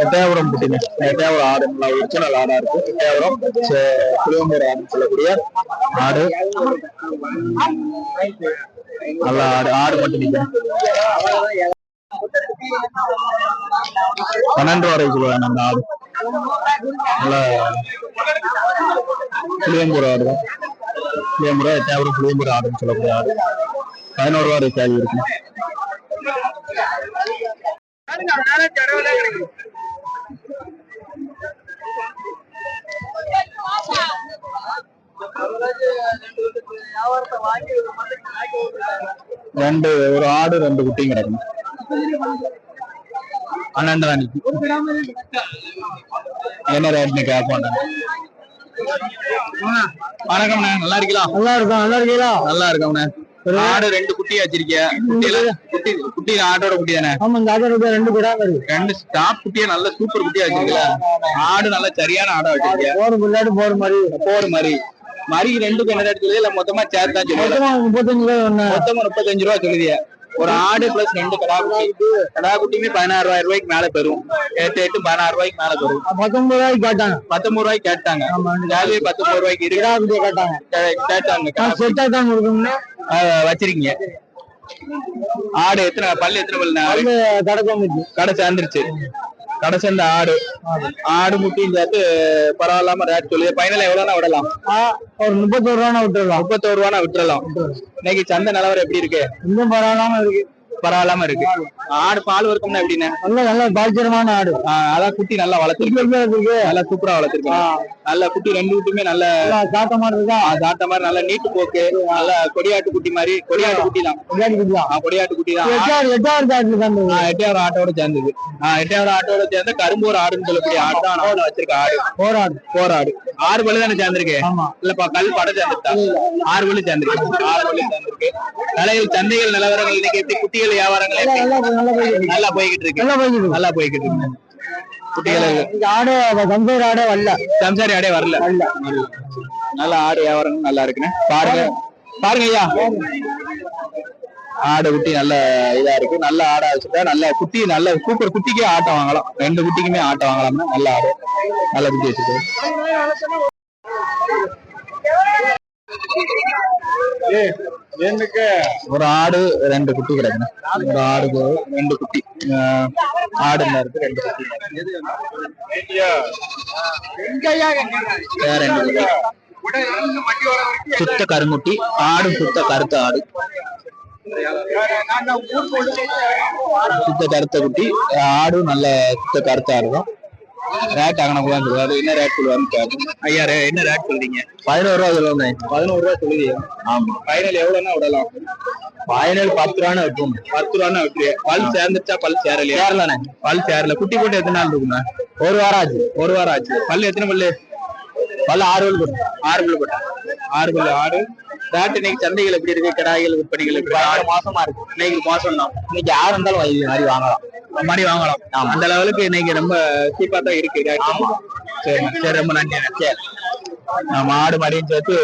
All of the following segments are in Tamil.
எட்டயபுரம் குட்டிங்க எட்டயபுரம் ஆடு. நல்லா ஒரிஜினல் ஆடா இருக்கு. எட்டயபுரம் சே- புளியம்பூர் ஆடுன்னு சொல்லக்கூடிய ஆடு. நல்லா ஆடு. ஆடு மட்டும் நீங்க பன்னெண்டு ரூபா வரைக்கும் சொல்லுவாங்க அந்த ஆடு. நல்ல புளியம்பூர் ஆடு தான். புளியம்பூர் எட்டயபுரம் புளியம்பூர் ஆடுன்னு சொல்லக்கூடிய ஆடு. பதினோரு ரூபா வரைக்கும் கேள்வி இருக்கு. ரெண்டு ஒரு ஆடு ரெண்டு குட்டியும் கிடக்கும் பன்னெண்டு தான் நிக்கும். என்ன ரேட்னு கேட்போம் வணக்கம்ண்ணே நல்லா இருக்கீங்களா? நல்லா இருக்கும் நல்லா இருக்கீங்களா? நல்லா இருக்கோம்ண்ணே ஆடு ரெண்டு குட்டி வச்சிருக்கிய? குட்டியில குட்டி குட்டி ஆட்டோட குட்டி தானே ஆமா இந்த ஆட்டோ ரெண்டு ரெண்டு ஸ்டாப் குட்டியா நல்ல சூப்பர் குட்டியா வச்சிருக்கல. ஆடு நல்ல சரியான ஆடா வச்சிருக்கிய? போற முன்னாடி போற மாதிரி. மாதிரி. மரி ரெண்டுக்கும் என்ன இல்ல மொத்தமா சேர்த்து மொத்தமா முப்பத்தஞ்சு மொத்தமா முப்பத்தஞ்சு ரூபா சொல்லுதிய. ஒரு ஆடு பிளஸ் ரெண்டு கடா குட்டி. கடா குட்டியுமே பதினாறு ரூபாய் ரூபாய்க்கு மேல பெறும். எட்டு எட்டு பதினாறு ரூபாய்க்கு மேல பெறும். பத்தொன்பது ரூபாய்க்கு கேட்டாங்க. பத்தொன்பது ரூபாய்க்கு கேட்டாங்க. ஜாலியே பத்தொன்பது ரூபாய்க்கு இருக்கு. கேட்டாங்க. கேட்டாங்க. கடா வச்சிருக்கீங்க. ஆடு எத்தனை பல்லு எத்தனை பல்லு முடிச்சு கடை சேர்ந்துருச்சு. கடை சேர்ந்த ஆடு. ஆடு. முட்டியும் சேர்த்து பரவாயில்லாம ரேட் சொல்லி பைனல் எவ்வளவுனா விடலாம்? ஒரு முப்பத்தோரு ரூபா விட்டுடலாம் முப்பத்தோரு ரூபானா விட்டுறலாம். இன்னைக்கு சந்தை நிலவரம் எப்படி இருக்கு? இன்னும் பரவாயில்லாம இருக்கு. பரவாயில்லாம இருக்கு. ஆடு பால் வர்க்கம்னா எப்படின்னு நல்ல நல்ல பாக்கியமான ஆடு. அதான் குட்டி நல்லா வளர்த்துருக்கு. நல்லா சூப்பரா வளர்த்துருக்கு. நல்ல குட்டி ரெண்டு குட்டியுமே நல்ல நல்லா காட்டமா இருக்கா? மாதிரி நல்ல நீட்டு போக்கு. நல்ல கொடியாட்டு குட்டி மாதிரி கொடியாட்டு குட்டி தான் கொடியாட்டு குட்டி தான் எட்டாவது ஆட்டுல தான் எட்டையாவது ஆட்டோட சேர்ந்தது. எட்டையாவது ஆட்டோட சேர்ந்து கரும்பூர் ஆடுன்னு சொல்லக்கூடிய ஆடு தான் நான் வச்சிருக்க ஆடு. போராடு. போராடு. ஆறு பல்லு தானே சேர்ந்திருக்கு? இல்லப்பா கல் பட சேர்ந்துட்டா ஆறு பல்லு சேர்ந்திருக்கு. ஆறு பல்லு சேர்ந்திருக்கு. தலையில் சந்தைகள் நிலவரங்கள் இன்னைக்கு எப்படி குட்டிகள் வியாபாரங்கள்? நல்லா போய்- நல்லா போய் நல்லா போய்கிட்டு இருக்கு. நல்லா போய்க்குது நல்லா போய்கிட்டு இருக்கு. குட்டிகள் ஆடு வரல. சம்சாரி ஆடே வரல. வரல. நல்ல ஆடு வியாபாரம் நல்லா இருக்குண்ணே. பாருங்க. பாருங்க ஐயா. ஆடு குட்டி நல்ல இதா இருக்கு. நல்ல ஆடா வச்சுட்டா நல்ல குட்டி நல்ல சூப்பர் குட்டிக்கே ஆட்டம் வாங்கலாம். ரெண்டு குட்டிக்குமே ஆட்டம் வாங்கலாம்னா நல்ல ஆடு. நல்ல குட்டி வச்சுட்டு. ஒரு ஆடு ரெண்டு குட்டி கிடக்குண்ணே ஒரு ஆடுக்கு ரெண்டு குட்டி. ஆடு இருக்கு ரெண்டு குட்டி. வேற ரெண்டு குட்டி. சுத்த கருங்குட்டி ஆடு சுத்த கருத்த ஆடு. சுத்த கருத்த குட்டி ஆடும் நல்ல சுத்த கருத்த ஆடு தான். ரேட் கூட சொல்லுவாரு என்ன ரேட் சொல்லுவாருன்னு கேட்கும் ஐயா என்ன ரேட் சொல்றீங்க? பதினோரு ரூபா சொல்லுவாங்க பதினோரு ரூபா சொல்லுவீங்க ஆமா. ஃபைனல் எவ்வளவுன்னா விடலாம். ஃபைனல் பத்து ரூபான்னு வைக்கும் பத்து ரூபான்னு வைக்கிறீங்க பல் சேர்ந்துச்சா பல் சேரலையா? சேரலண்ணே. பல் சேரல. குட்டி போட்டு எத்தனை நாள் இருக்குண்ணா? ஒரு வாரம் ஆச்சு. ஒரு வாரம் ஆச்சு. பல்லு எத்தனை பல்லு? பல்லு ஆறு பல்லு போட்டு ஆறு பல்லு போட்டு ஆறு பல்லு ஆடு ரேட் இன்னைக்கு சந்தைகள் எப்படி இருக்கு? கிடாய்கள் விற்பனைகள் ஆறு மாசமா இருக்கு. இன்னைக்கு மாசம் தான் இன்னைக்கு யார் இருந்தாலும் இது மாதிரி வாங்கலாம். மாதிரி வாங்கலாம். அந்த லெவலுக்கு இன்னைக்கு ரொம்ப சீப்பா தான் இருக்கு. சரி சரி ரொம்ப நன்றி சரி நம்ம ஆடு மடியும் சேர்த்து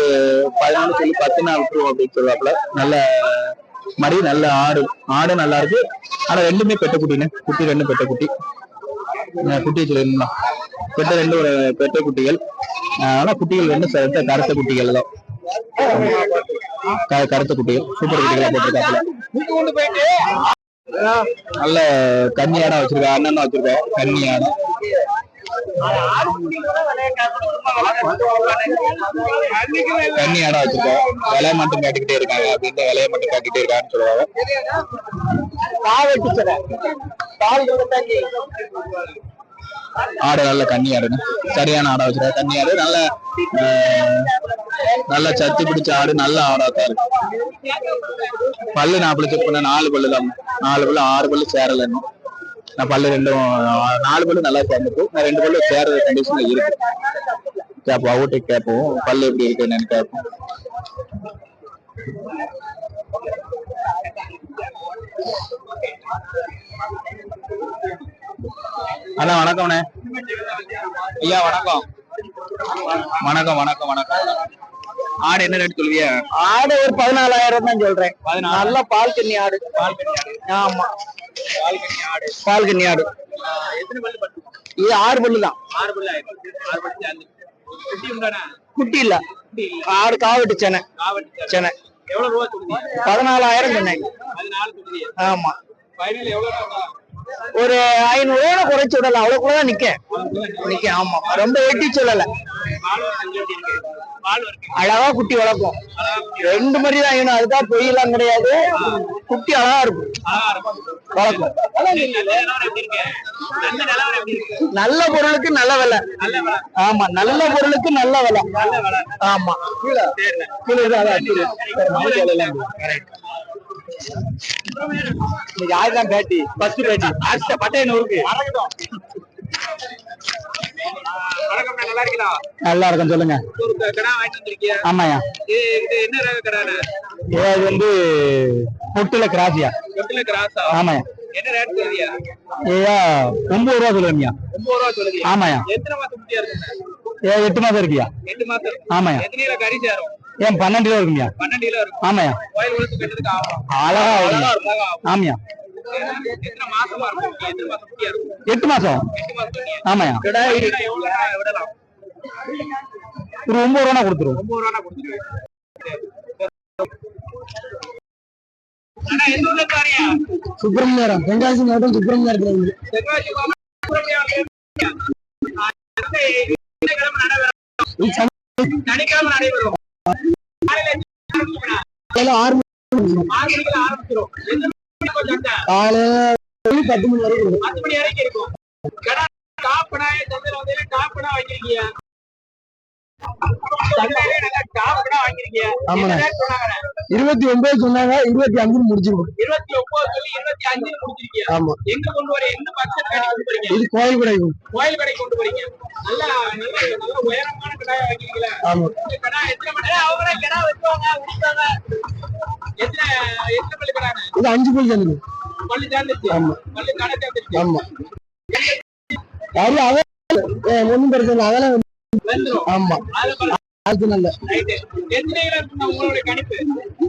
பதினாலு சொல்லி பத்து நாள் விட்டுருவோம் அப்படின்னு சொல்லுவாப்புல. நல்ல மடி நல்ல ஆடு. ஆடு நல்லா இருக்கு. ஆனா ரெண்டுமே பெட்ட குட்டின்னு குட்டி ரெண்டு பெட்ட குட்டி குட்டி வச்சிருக்கலாம் பெட்ட ரெண்டு ஒரு பெட்ட குட்டிகள் ஆனா குட்டிகள் ரெண்டு செத்த கருத்த குட்டிகள் தான். கருத்த குட்டிகள். சூப்பர் குட்டிகளா போட்டிருக்காப்புல. நல்ல கன்னி இடம் வச்சிருக்கா அண்ணன் வச்சிருக்கோம் கன்னி ஆடம் கன்னி இடம் வச்சிருக்கோம் விலைய மட்டும் காட்டிக்கிட்டே இருக்காங்க. அப்படின்னு விலையை மட்டும் காட்டிக்கிட்டே இருக்கான்னு சொல்லுவாங்க. ஆடு நல்ல கண்ணி ஆடுங்க சரியான ஆடா வச்சிருக்கா. கண்ணி ஆடு. நல்ல நல்ல சத்து பிடிச்ச ஆடு. நல்ல ஆடா இருக்கு பல்லு நாற்பது செக் பண்ண நாலு பல்லு தான். நாலு பல்லு ஆறு பல்லு சேரல இன்னும். நான் பல்லு ரெண்டும் நாலு பல்லு நல்லா சேர்ந்துருக்கு நான் ரெண்டு பல்லு சேர கண்டிஷன்ல இருக்கு. கேப்போம். அவுட்டை கேட்போம் பல்லு எப்படி இருக்கு என்னன்னு கேட்போம் அண்ணா வணக்கம்ண்ணே ஐயா வணக்கம். வணக்கம் வணக்கம் வணக்கம். ஆடு என்ன ரேட் சொல்லுவியா? ஆடு ஒரு பதினாலாயிரம் தான் சொல்றேன். நல்ல பால் கண்ணி ஆடு. பால் ஆடு. ஆமா. பால் கண்ணி ஆடு. பால் கண்ணி ஆடு. இது ஆறு பல்லு தான். ஆறு பல்லு ஆறு பல்லு குட்டி இல்ல. ஆடு காவட்டு சென்னை சென்னை எவ்வளவு ரூபா சொல்லுங்க பதினாலாயிரம் சொன்னேன். ஆமா. ஒரு ஐநூறு ரூபா குறைச்சு விடல அவ்வளவுக்குள்ள தான் நிக்க நிக்க ஆமா. ரொம்ப வெட்டி சொல்லல. அழகா குட்டி வளர்க்கும் ரெண்டு மாதிரி தான் வேணும் அதுதான் பொய்யெல்லாம் கிடையாது. குட்டி அழகா இருக்கும். வளர்க்கும். நல்ல பொருளுக்கு நல்ல விலை. ஆமா நல்ல பொருளுக்கு நல்ல விலை. ஆமா. சரிண்ணே. கீழே இருக்கு, அதான் கீழே. இன்னைக்கு யாருதான் பேட்டி? ஃபர்ஸ்ட் பேட்டி அடுத்த பட்டைய நூறுக்கு நல்லா இருக்கும் சொல்லுங்க. ஆமாயா இது வந்து பொட்டுல கிராசியா. ஆமாயா ஏயா ஒன்பது ரூபா சொல்லுவியா? ஆமாயா மாசம் எட்டு மாதம் இருக்கியா எட்டு மாசம் ஆமாயா கிலோ ஏன் பன்னெண்டு ரூபா இருக்குங்கய்யா பன்னெண்டு கிலோ இருக்கும். ஆமாயா கோயில் உழுத்து கட்டுறதுக்கு ஆகும். அழகா இருக்கும். ஆமாயா எட்டு மாசம்? ஆமாயா ஒரு ஒன்பது ரூபா வாரியா சுப்பிரமணியம் தென்காசி மாவட்டம் நடைபெறும். சனிக்கிழமை நடைபெறும். காலையில ஆறு கொஞ்சம் காலையில பத்து மணி வரைக்கும் பத்து மணி வரைக்கும் இருக்கும் இருபத்தி ஒன்பது சொன்னாங்க? இருபத்தி அஞ்சு முடிச்சிருக்கோம். இருபத்தி ஒன்பது சொல்லி இருபத்தி அஞ்சு முடிச்சிருக்கீங்க ஆமா. எங்க கொண்டு வர எந்த பட்சம் கடை கொண்டு போறீங்க? இது கோயில் கோயில் கடை கொண்டு போறீங்க. நல்லா நல்ல நல்ல உயரமான கடாய வாங்கிருக்கீங்களா? ஆமா. கடை எத்தனை மணி நேரம் அவங்களே கடை வச்சுவாங்க உடிப்பாங்க எத்தனை எத்தனை பள்ளி கடாங்க இது அஞ்சு கோயில் சேர்ந்து பள்ளி சேர்ந்துச்சு ஆமா. பள்ளி கடை சேர்ந்துச்சு ஆமா. அது அவன் பிரச்சனை. அதெல்லாம் ஆமா. அது நல்ல.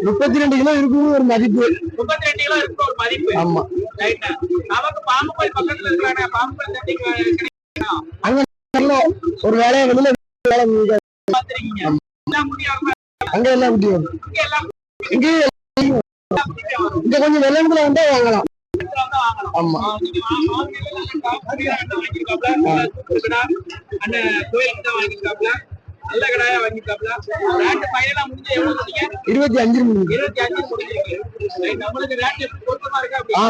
முப்பத்தி ரெண்டு கிலோ இருக்கும் ஒரு மதிப்பு. முப்பத்தி ரெண்டு கிலோ இருக்கு ஒரு மதிப்பு. ஆமா. நமக்கு பாம்பு பக்கத்துல இருக்கிறாங்க பாம்பு அங்க ஒரு வேலையை வெளியில வேலை எல்லாம் முடியாம அங்க எல்லாம் வரும். இங்க கொஞ்சம் வெள்ளத்துல வந்து வாங்கலாம். ஆமா. நல்லா கடாயா. ரேட்டு final ஆ முடிஞ்சு எவ்வளவு சொன்னீங்க? இருபத்தி அஞ்சு முடிஞ்சு இருபத்தி அஞ்சு முடிஞ்சிருக்கு. ரைட், நம்மளுக்கு ரேட்டு பொருத்தமா இருக்கா? ஆ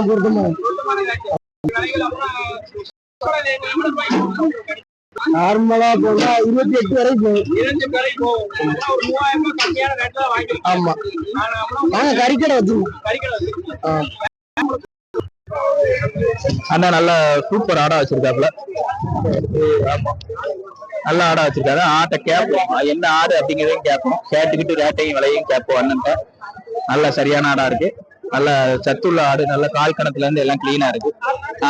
பொருத்தமா ரேட்டு. விலைகள் அப்புறம்? நார்மலா போனா இருபத்தி எட்டு வரைக்கும் போகும். ஆமா நாங்க கறிக்கடை வச்சிருக்கோம். அண்ணா நல்ல சூப்பர் ஆடா வச்சிருக்காப்ல நல்ல ஆடா வச்சிருக்காரு. ஆட்டை கேட்போம் என்ன ஆடு அப்படிங்கறதையும் கேட்போம் கேட்டுக்கிட்டு ரேட்டையும் விலையும் கேட்போம் அண்ணன்ட்ட. நல்ல சரியான ஆடா இருக்கு. நல்ல சத்துள்ள ஆடு நல்ல கால் கணத்துல இருந்து எல்லாம் கிளீனா இருக்கு.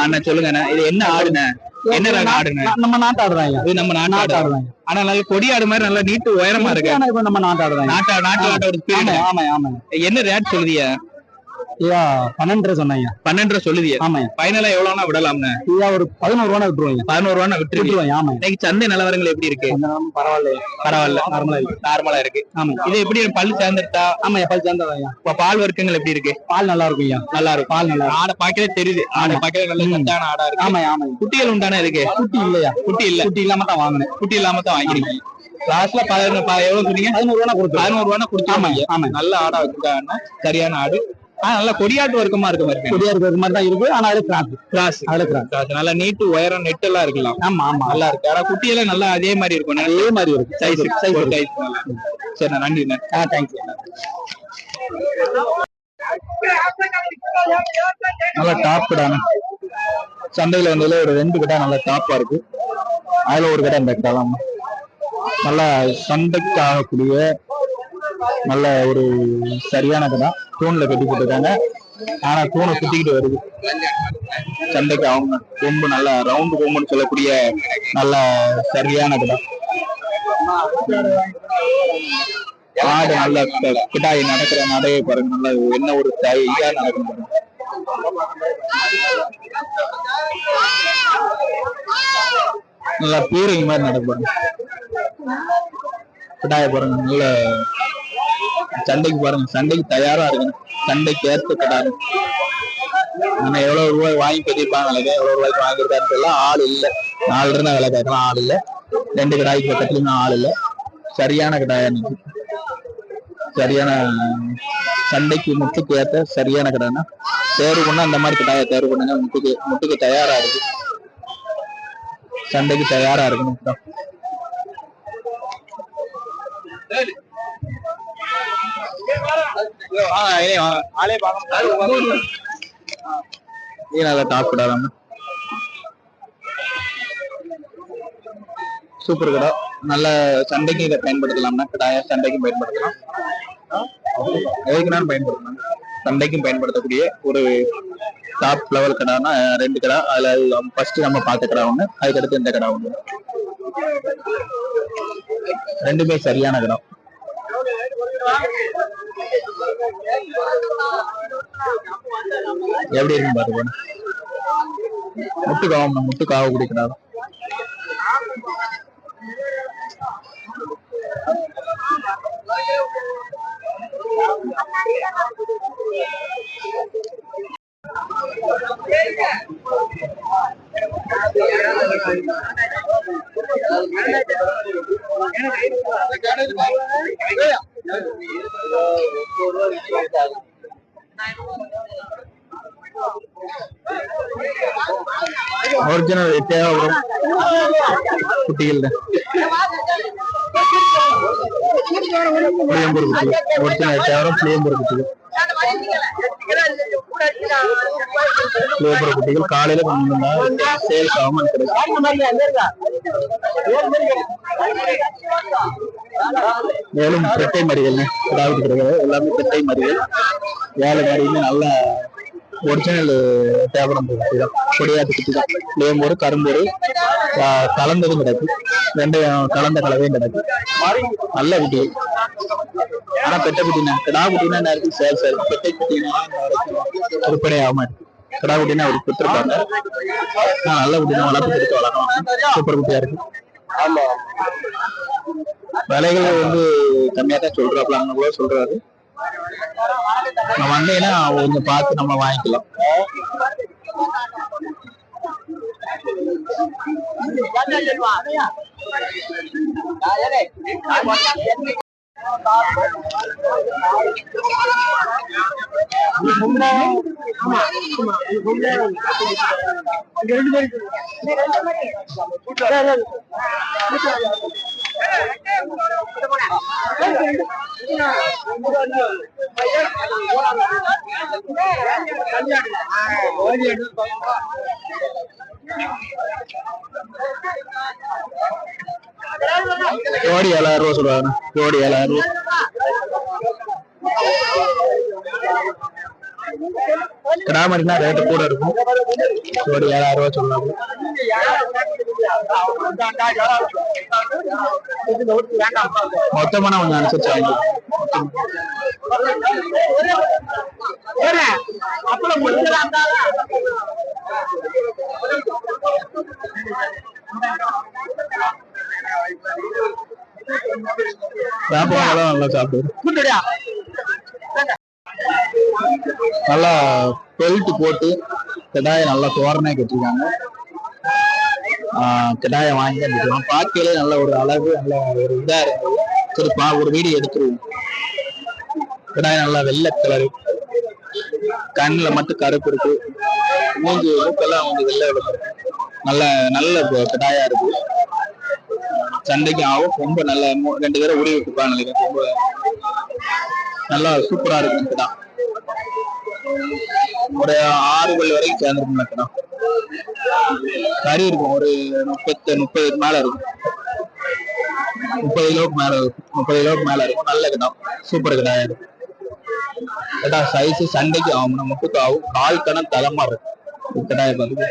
அண்ணா சொல்லுங்க அண்ணா இது என்ன ஆடுண்ணே? என்ன ரக ஆடுண்ணே? நம்ம நாட்டாடுறாங்க இது நம்ம நாட்டாடுறாங்க ஆனா நல்ல கொடி ஆடு மாதிரி நல்லா நீட்டு உயரமா இருக்கு. நம்ம நாட்டாடுறாங்க நாட்டு நாட்டு ஆட்டோட என்ன ரேட் சொல்லுதியா? ஐயா பன்னெண்டு சொன்னாங்க பன்னெண்டு சொல்லுதியா. ஆமாய்யா. ஃபைனலா எவ்வளவுனா விடலாம்னு. ஐயா ஒரு பதினோரு ரூபா விட்டுருவாங்க பதினோரு ரூபா விட்டுருவாங்க ஆமா இன்னைக்கு சந்தை நிலவரங்கள் எப்படி இருக்கு? பரவாயில்ல. பரவாயில்ல நார்மலா இருக்கு. நார்மலா இருக்கு. ஆமா இது எப்படி பல்லு சேர்ந்துட்டா ஆமா எப்ப சேர்ந்ததாங்க இப்ப பால் வர்க்கங்கள் எப்படி இருக்கு? பால் நல்லா இருக்கும் ஐயா. நல்லா இருக்கும். பால் நல்லா ஆடை பாக்கவே தெரியுது. ஆடை பாக்கவே நல்ல சத்தான ஆடா இருக்கு. ஆமா ஆமா குட்டிகள் உண்டான இருக்கு குட்டி இல்லையா? குட்டி இல்ல. குட்டி இல்லாம தான் வாங்கினேன். குட்டி இல்லாம தான் வாங்கிருக்கீங்க லாஸ்ட்ல பதினொன்று ப- எவ்வளவு சொன்னீங்க? பதினோரு ரூபா கொடுத்துருவாங்க பதினோரு ரூபா கொடுத்தாங்க ஆமா. நல்ல ஆடா வச்சிருக்காங்க. சரியான ஆடு. நல்ல கொடியாட்டு வர்க்கமா இருக்க மாதிரி இருக்கு. கொடியா இருக்கிற மாதிரி தான் இருக்கு. ஆனா அது கிராஸ் கிளாஸ் அதுல கிராஸ் நல்லா நீட்டு உயரம் நெட் எல்லாம் இருக்கலாம். ஆமா ஆமா. நல்லா இருக்கு. ஆனா குட்டியெல்லாம் நல்லா அதே மாதிரி இருக்கும். அதே மாதிரி இருக்கு சைஸ் சைஸ் சைஸ். சரிண்ணா நன்றிண்ணா ஆ தேங்க்யூ நல்ல டாப் கடான சந்தையில வந்ததுல ஒரு ரெண்டு கடை நல்ல டாப்பா இருக்கு. அதுல ஒரு கடை இந்த கடை நல்ல சந்தைக்கு ஆகக்கூடிய நல்ல ஒரு சரியான கடை. தூண்ல கட்டி போட்டிருக்காங்க. ஆனா தூணை சுத்திக்கிட்டு வருது. சண்டைக்கு அவங்க கொம்பு நல்ல ரவுண்டு கொம்புன்னு சொல்லக்கூடிய நல்ல சரியான கடை ஆடு நல்ல கிட்டாய் கிடாய் நடக்கிற நடையை பாருங்க. நல்ல என்ன ஒரு இதா நடக்கும் பாருங்க நல்லா பீரிங் மாதிரி நடக்கும் கட்டாய பாருங்க நல்ல சண்டைக்கு பாருங்க சண்டைக்கு தயாரா இருக்கணும். சண்டைக்கு ஏற்ற கடாய் நம்ம எவ்வளவு ரூபாய் வாங்கி கட்டிருப்பாங்க எவ்வளவு ரூபாய்க்கு வாங்கியிருக்காருன்னு சொல்ல ஆள் இல்ல. நாலு இருந்தா வேலை கேட்கலாம் ஆள் இல்ல. ரெண்டு கடாய்க்கு பக்கத்துலயும் ஆள் இல்ல. சரியான கடாயா நிக்கு சரியான சண்டைக்கு முட்டுக்கு ஏத்த சரியான கடாய்னா தேர்வு பண்ணா அந்த மாதிரி கடாயை தேர்வு பண்ணுங்க. முட்டுக்கு முட்டுக்கு தயாரா இருக்கு. சண்டைக்கு தயாரா இருக்கணும். அக்கா. டாப் கிடாதாம சூப்பர் கடா நல்ல சண்டைக்கு இதை பயன்படுத்தலாம்னா கடாய சண்டைக்கும் பயன்படுத்தலாம் எதுக்குனாலும் பயன்படுத்தலாம் சண்டைக்கும் பயன்படுத்தக்கூடிய ஒரு டாப் லெவல் கடானா ரெண்டு கடா அதுல ஃபர்ஸ்ட் நம்ம பார்த்த கடா ஒண்ணு அதுக்கடுத்து இந்த கடா ஒண்ணு ரெண்டுமே சரியான கிடம் எப்படி இருக்கு பாருங்க முட்டுக்காவம் முட்டுக்காவ குடிக்கிறாரோ காவ குடிக்கிறாரு ஒரிஜினல் தேவைப்படும் குட்டிகள் புளியம்பூர் குட்டிகள் ஒரிஜினல் தேவைப்படும் புளியம்பூர் குட்டிகள் புளியம்பூர் குட்டிகள் காலையில கொஞ்சம் சேல்ஸ் ஆகாம மேலும் பெட்டை மறிகள் அதாவது கிடையாது எல்லாமே பெட்டை மறிகள் ஏழு மறியுமே நல்ல ஒரிஜினல் தேவரம் குட்டி தான். கொடியாட்டு குட்டி தான். லேம்பூர் கரும்பூர் ஆஹ் கலந்ததும் கிடக்கு ரெண்டையும் கலந்த கலவையும் கிடக்கு நல்ல குட்டி. ஆனா பெட்டை குட்டினா கிடா குட்டினா நேரத்துக்கு சேல் சேல். பெட்டை குட்டினா விற்பனை ஆகாம இருக்கு. கிடா குட்டினா ஒரு கொடுத்துருப்பாங்க ஆனா நல்ல குட்டினா வளர்த்து கொடுத்து வளர்க்கலாம். சூப்பர் குட்டியா இருக்கு. விலைகள் வந்து கம்மியா தான் சொல்றாப்ல அங்க கூட சொல்றாரு. நான் வந்தேன்னா கொஞ்சம் பார்த்து நம்ம வாங்கிக்கலாம். கோடி ஏழாயிரம் ரூபா சொல்றாங்க. கோடி ஏழாயிரம் ரூபா. கிராமரினா ரேட்டு கூட இருக்கும். ஜோடி ஏழாயிரம் ரூபா சொல்லுவாங்க மொத்தமான கொஞ்சம் அனுசரிச்சு வாங்கி சாப்பிடுவாங்க நல்லா சாப்பிடுவோம் நல்லா பெல்ட் போட்டு கிடாயை நல்லா தோரணையாக கட்டிருக்காங்க கிடாயை வாங்கி கட்டிருக்காங்க பார்க்கையிலே நல்ல ஒரு அழகு நல்ல ஒரு இதாக இருந்தது. சரி பா ஒரு வீடியோ எடுத்துருவோம். கிடாய நல்லா வெள்ளை கலரு கண்ணில் மட்டும் கருப்பு இருக்கு. மூஞ்சி மூக்கெல்லாம் கொஞ்சம் வெள்ளை விழுந்து நல்ல நல்ல கிடாயா இருக்கு. சண்டைக்கு ஆகும் ரொம்ப நல்ல ரெண்டு பேரும் உருவி விட்டுப்பாங்க நினைக்கிறேன். ரொம்ப நல்லா சூப்பரா இருக்கு கிடா ஒரு ஆறு கோல் வரைக்கும் சேர்ந்துருக்கும் நினைக்கிறேன் கறி இருக்கும். ஒரு முப்பத்து முப்பதுக்கு மேல இருக்கும். முப்பது கிலோவுக்கு மேல இருக்கும். முப்பது கிலோவுக்கு மேல இருக்கும். நல்ல கிடம் சூப்பர் கிடா இருக்கு கிடா சைஸ் சண்டைக்கு ஆகும். நமக்கு ஆகும் கால் கணம் தலைமா இருக்கும். கிடாய வந்து.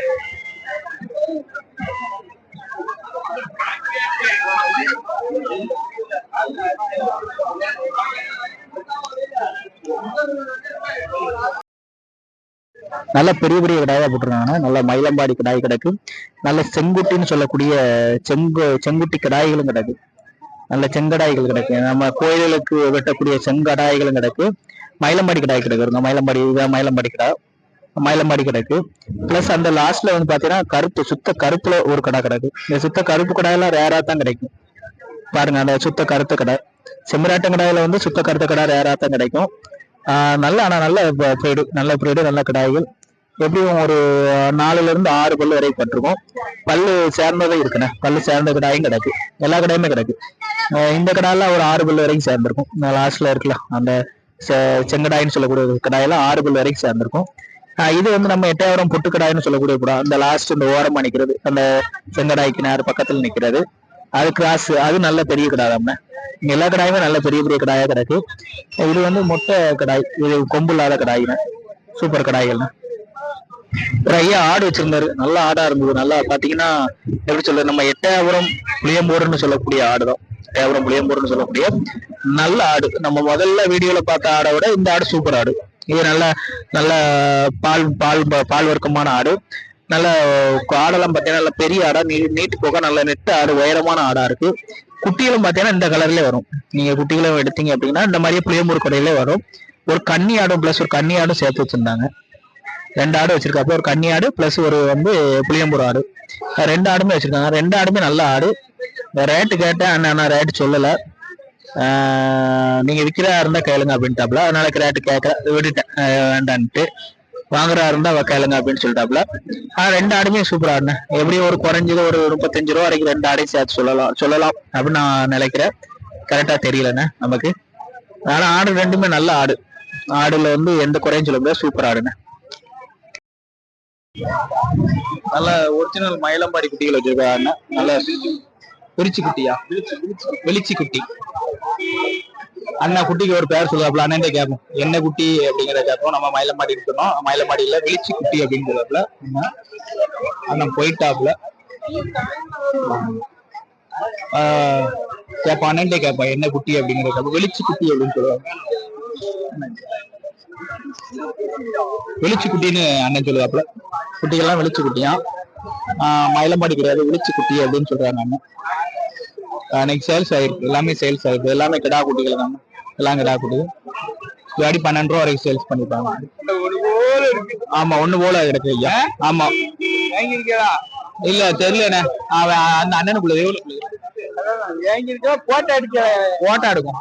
நல்ல பெரிய பெரிய கிடாயா போட்டிருக்காங்க. நல்ல மயிலம்பாடி கிடாய் கிடக்கு. நல்ல செங்குட்டின்னு சொல்லக்கூடிய செங்கு செங்குட்டி கிடாய்களும் கிடக்கு. நல்ல செங்கடாய்கள் கிடக்கு. நம்ம கோயில்களுக்கு வெட்டக்கூடிய செங்கடாய்களும் கிடக்கு. மயிலம்பாடி கிடாய் கிடக்கு மயிலம்பாடி இதான் மயிலம்பாடி கிடா. மயிலம்பாடி கிடக்கு. பிளஸ் அந்த லாஸ்ட்ல வந்து பாத்தீங்கன்னா கருப்பு சுத்த கருப்புல ஒரு கடை கிடக்கு. இந்த சுத்த கருப்பு கடாயெல்லாம் ரேரா தான் கிடைக்கும். பாருங்க அந்த சுத்த கருத்த கடை. செம்மராட்டம் கடாயில வந்து சுத்த கருத்த கடை ரேரா தான் கிடைக்கும். நல்ல ஆனா நல்ல பிரீடு நல்ல பிரீடு நல்ல கடாய்கள். எப்படியும் ஒரு நாலுல இருந்து ஆறு பல்லு வரைக்கும் பட்டிருக்கும். பல்லு சேர்ந்ததே இருக்குண்ணே. பல்லு சேர்ந்த கடாயும் கிடக்கு. எல்லா கடாயுமே கிடக்கு. இந்த கடாயெல்லாம் ஒரு ஆறு பல்லு வரைக்கும் சேர்ந்திருக்கும். லாஸ்ட்ல இருக்குல்ல அந்த செ- செங்கடாயின்னு சொல்லக்கூடிய கடாயெல்லாம் ஆறு பல்லு வரைக்கும் சேர்ந்திருக்கும். இது வந்து நம்ம எட்டாயிரம் பொட்டு கடாய்னு சொல்லக்கூடிய கூட அந்த லாஸ்ட் இந்த ஓரமா நிக்கிறது அந்த செங்கடாய்க்கு நேர் பக்கத்துல நிக்கிறது. அது கிராஸ் அது நல்ல பெரிய கடாய் தான் எல்லா கடாயுமே நல்ல பெரிய பெரிய கடாயா கிடக்கு. இது வந்து மொட்டை கடாய் இது கொம்பு இல்லாத கடாய்னா சூப்பர் கடாய்கள்னா ஒரு ஐயா ஆடு வச்சிருந்தாரு. நல்ல ஆடா இருந்தது. நல்லா பாத்தீங்கன்னா எப்படி சொல்றது நம்ம எட்டயபுரம் புளியம்பூர்னு சொல்லக்கூடிய ஆடு தான். எட்டயபுரம் புளியம்போர்னு சொல்லக்கூடிய நல்ல ஆடு. நம்ம முதல்ல வீடியோல பார்த்த ஆடை விட இந்த ஆடு சூப்பர் ஆடு. இது நல்ல நல்ல பால் பால் பால் வர்க்கமான ஆடு. நல்ல ஆடெல்லாம் பார்த்தீங்கன்னா நல்ல பெரிய ஆடா நீ நீட்டு போக நல்ல நெட்டு ஆடு உயரமான ஆடா இருக்கு. குட்டிகளும் பார்த்தீங்கன்னா இந்த கலர்ல வரும். நீங்க குட்டிகளும் எடுத்தீங்க அப்படின்னா இந்த மாதிரியே புளியம்பூர் கொடையிலே வரும். ஒரு கன்னி ஆடும் பிளஸ் ஒரு கன்னி ஆடும் சேர்த்து வச்சிருந்தாங்க. ரெண்டு ஆடு வச்சிருக்காப்ப ஒரு கன்னி ஆடு பிளஸ் ஒரு வந்து புளியம்பூர் ஆடு. ரெண்டு ஆடுமே வச்சிருக்காங்க. ரெண்டு ஆடுமே நல்ல ஆடு. ரேட்டு கேட்டேன். அண்ணா நான் ரேட்டு சொல்லலை. நீங்கள் நீங்க இருந்தால் இருந்தா கேளுங்க அப்படின்ட்டாப்ல. அதனால ரேட்டு கேட்க விட்டுட்டேன். வேண்டான்ட்டு. வாங்குறா இருந்தா வ- கேளுங்க அப்படின்னு சொல்லிட்டாப்ல. ஆஹ் ரெண்டு ஆடுமே சூப்பர் ஆடுனேன் எப்படியும் ஒரு குறைஞ்சது ஒரு முப்பத்தஞ்சு ரூபா வரைக்கும் ரெண்டு ஆடையும் சேர்த்து சொல்லலாம் சொல்லலாம் அப்படின்னு நான் நினைக்கிறேன். கரெக்டா தெரியலண்ணே நமக்கு. ஆனா ஆடு ரெண்டுமே நல்ல ஆடு. ஆடுல வந்து எந்த குறையும் சொல்ல முடியாது சூப்பர் ஆடுண்ணே. நல்ல ஒரிஜினல் மயிலம்பாடி குட்டிகள் வச்சிருக்காங்க நல்ல விரிச்சு குட்டியா? வெளிச்சி குட்டி. அண்ணா குட்டிக்கு ஒரு பேர் சொல்லுவாப்ல அண்ணன் கேட்போம் என்ன குட்டி அப்படிங்கிற கேட்போம் நம்ம மயிலமாடி இருக்கணும். மயிலம்பாடியில வெளிச்சி குட்டி அப்படின்னு சொல்லுவாப்ல அண்ணன் போயிட்டாப்ல ஆஹ் கேட்பான் அண்ணன் கேட்பான் என்ன குட்டி அப்படிங்கிற கேட்போம் வெளிச்சி குட்டி அப்படின்னு சொல்லுவாங்க. வெளிச்சு குட்டின்னு அண்ணன் சொல்லுவாப்ல குட்டிகள்லாம் வெளிச்சு குட்டியா? ஆஹ் மயிலம்பாடி கிடையாது. வெளிச்சி குட்டி அப்படின்னு சொல்றாங்க அண்ணன். அன்னைக்கு சேல்ஸ் ஆயிருக்கு. எல்லாமே சேல்ஸ் ஆயிருக்கு. எல்லாமே கிடா குட்டிகள் தான் எல்லாம் கிடா குட்டிகள் ஜாடி பன்னெண்டு ரூபா வரைக்கும் சேல்ஸ் பண்ணிப்பாங்க. ஆமா ஒண்ணு போல கிடக்கு ஐயா. ஆமா. இல்ல தெரியலண்ணே. அவன் அந்த அண்ணனுக்குள்ள எவ்வளவு போட்டோ அடிக்க போட்டோ எடுக்கும்.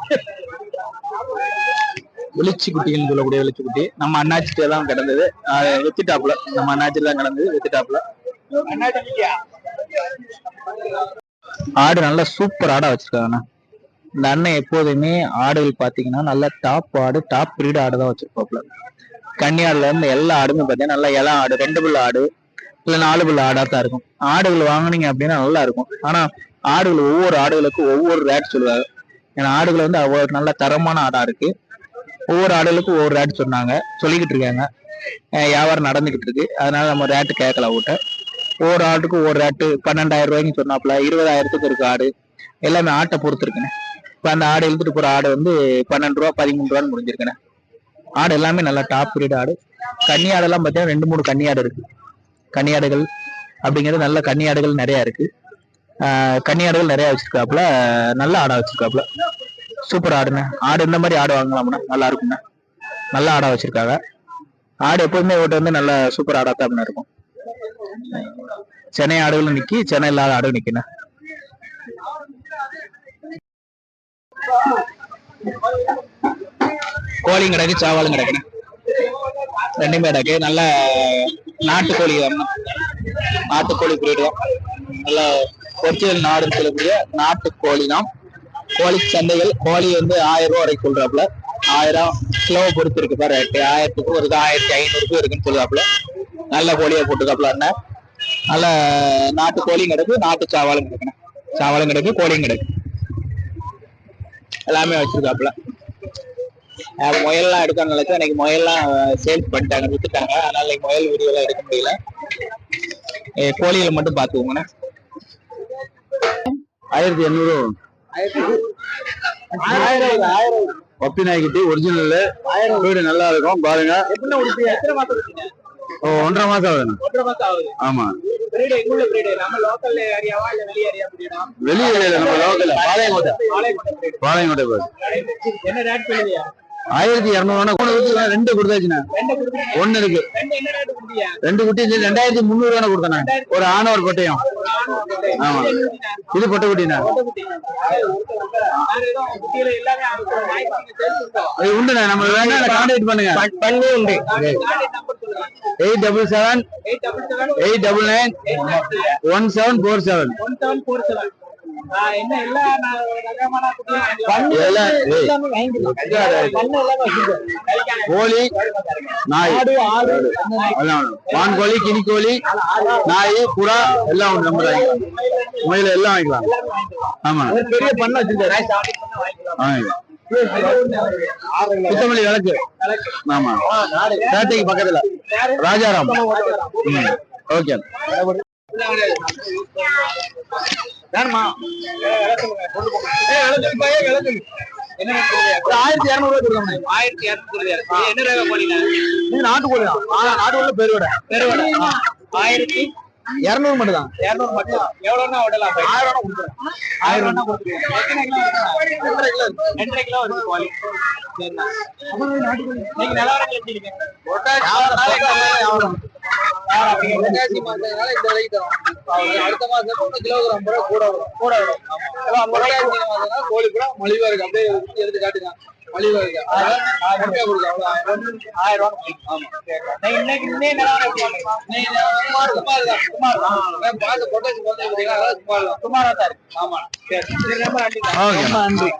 வெளிச்சி குட்டின்னு சொல்லக்கூடிய வெளிச்சி குட்டி நம்ம அண்ணாச்சிட்டு தான் கிடந்தது. வித்துட்டாப்புல. நம்ம அண்ணாச்சிட்டு தான் கிடந்தது. வித்துட்டாப்புல. ஆடு நல்லா சூப்பர் ஆடா வச்சிருக்காங்கண்ணா. இந்த அண்ணன் எப்போதுமே ஆடுகள் பாத்தீங்கன்னா நல்லா டாப் ஆடு டாப் பிரீடு ஆடு தான் வச்சிருப்பாப்புல கன்னியாடுல இருந்து எல்லா ஆடுமே பாத்தீங்கன்னா நல்லா இளம் ஆடு ரெண்டு புள்ள ஆடு இல்ல நாலு புள்ள ஆடா தான் இருக்கும். ஆடுகள் வாங்குனீங்க அப்படின்னா நல்லா இருக்கும். ஆனா ஆடுகள் ஒவ்வொரு ஆடுகளுக்கும் ஒவ்வொரு ரேட் சொல்லுவாங்க. ஏன்னா ஆடுகள் வந்து அவ்வளோ நல்ல தரமான ஆடா இருக்கு. ஒவ்வொரு ஆடுகளுக்கும் ஒவ்வொரு ரேட் சொன்னாங்க. சொல்லிக்கிட்டு இருக்காங்க. வியாபாரம் நடந்துகிட்டு இருக்கு. அதனால நம்ம ரேட்டு கேட்கல அவட்ட ஒரு ஆட்டுக்கு ஒரு ஆட்டு பன்னெண்டாயிரம் ரூபாய்க்கு சொன்னாப்புல இருபதாயிரத்துக்கு இருக்கு ஆடு. எல்லாமே ஆட்டை பொறுத்து இருக்குண்ணே இப்போ அந்த ஆடு எழுதிட்டு போற ஆடு வந்து பன்னெண்டு ரூபா பதிமூணு ரூபான்னு முடிஞ்சிருக்குண்ணே. ஆடு எல்லாமே நல்லா டாப் பிரீட் ஆடு. கன்னி ஆடெல்லாம் பார்த்தீங்கன்னா ரெண்டு மூணு கன்னி ஆடு இருக்கு. கன்னி ஆடுகள் அப்படிங்கிறது நல்ல கன்னி ஆடுகள் நிறையா இருக்கு. கன்னியாடுகள் கன்னி ஆடுகள் நிறைய வச்சிருக்காப்புல. நல்ல ஆடா வச்சிருக்காப்புல. சூப்பர் ஆடுண்ணே. ஆடு இந்த மாதிரி ஆடு வாங்கலாம்ண்ணா. நல்லா இருக்குண்ணே. நல்ல ஆடா வச்சிருக்காங்க. ஆடு எப்போதுமே ஓட்டு வந்து நல்ல சூப்பர் ஆடா தான் இருக்கும். சென்னை ஆடுகளும் நிக்கி சென்னை இல்லாத ஆடு நிக்கணும் கோழியும் கிடக்கு சாவாலும் கிடக்குண்ணே? ரெண்டுமே கிடக்கு. நல்ல நாட்டுக்கோழி வரணும் நாட்டுக்கோழி பிரீடு நல்ல ஒரிஜினல் நாடுன்னு சொல்லக்கூடிய நாட்டுக்கோழி தான். கோழி சந்தைகள் கோழி வந்து ஆயிரம் ரூபா வரைக்கும் சொல்றாப்புல. ஆயிரம் கிலோ பொறுத்து இருக்கு பாரு ரேட்டு ஆயிரத்துக்கு ஒரு ஆயிரத்தி ஐநூறுக்கும் இருக்குன்னு சொல்றாப்புல. நல்ல கோழியை போட்டுக்காப்புல அண்ணன் நல்ல நாட்டு கோழியும் கிடக்கு நாட்டு சாவாலும் கிடக்குண்ணே. சாவாலும் கிடக்கு கோழியும் கிடக்கு. எல்லாமே வச்சிருக்காப்புல. முயல்லாம் எடுக்க நினைச்சா இன்னைக்கு முயல்லாம் சேல்ஸ் பண்ணிட்டாங்க வித்துட்டாங்க. அதனால இன்னைக்கு முயல் வீடியோ எல்லாம் எடுக்க முடியல. கோழிகளை மட்டும் பாத்துக்கோங்கண்ணே ஆயிரத்தி எண்ணூறு. பப்பி நாய்க்குட்டி ஒரிஜினல் வீடு நல்லா இருக்கும் பாருங்க. ஒன்றரை மாசம் ஆகுதுண்ணா. ஒன்றரை மாசம் ஆகுது. ஆமா. நம்ம லோக்கல் வெளியே நம்ம லோக்கல்ல பாளையங்கோட்டை. பாளையங்கோட்டை. என்ன ரேட் பண்ணுவியா ஆயிரத்தி இரநூறுவா ரெண்டு கொடுத்தாச்சுண்ணா ரெண்டு கொடுத்துருங்க ஒண்ணு இருக்கு. ரெண்டு குட்டி இது ரெண்டாயிரத்தி முந்நூறு ரூபா கொடுத்தேண்ணா. ஒரு ஆண் ஒரு கொட்டையும். ஆமா. இது பொட்டை குட்டிண்ணா. உண்டுண்ணா நம்ம வேணா கான்டாக்ட் பண்ணுங்க. பண்ணி உண்டு. நம்பர் சொல்லுங்க eight double seven eight double seven eight double nine one seven four seven one seven four seven. என்ன எல்லா ரகமான கோழி நாய். வான் கோழி கினி கோழி நாய் புறா எல்லாம் உண்டு. நம்ம முயல எல்லாம் வாங்கிக்கலாம். ஆமா. ஒரு பெரிய பண்ண வச்சிருக்காரு. சுத்தமல்லி விளக்கு. ஆமா. பேட்டைக்கு பக்கத்துல. ராஜாராம். ஓகே. வேணுமா என்ன ஆயிரத்தி இருநூறு ரூபாய் கொடுக்கணும் ஆயிரத்தி இரநூத்தி என்ன ரக கோழிங்க இது நாட்டுக்கோழி தான். நாட்டுக்கோழி பெருவிட. பெருவடை. ஆயிரத்தி இருநூறு மட்டும் தான் இருநூறு மட்டும் எவ்வளவுன்னா விடலாம் ஆயிரம் ஆயிரம் ரூபா வரும்? ரெண்டரை கிலோ வருது கோழி. நீங்க நிலவரங்கள் எப்படி இருக்கு? அடுத்த மாசம் கிலோகிராம் கூட கூட வரும். கூட வரும். கோழி கூட மலிவா இருக்கு. அப்படியே எடுத்து காட்டுங்க ஆயிரம் ரூபா ஆமா நான் இன்னைக்கு சுமார் சுமார் தான் சுமார் தான் பார்த்து பொட்டாசி சுமார் தான் சுமாரா தான் இருக்கு ஆமா சரி ரொம்ப நன்றி நன்றி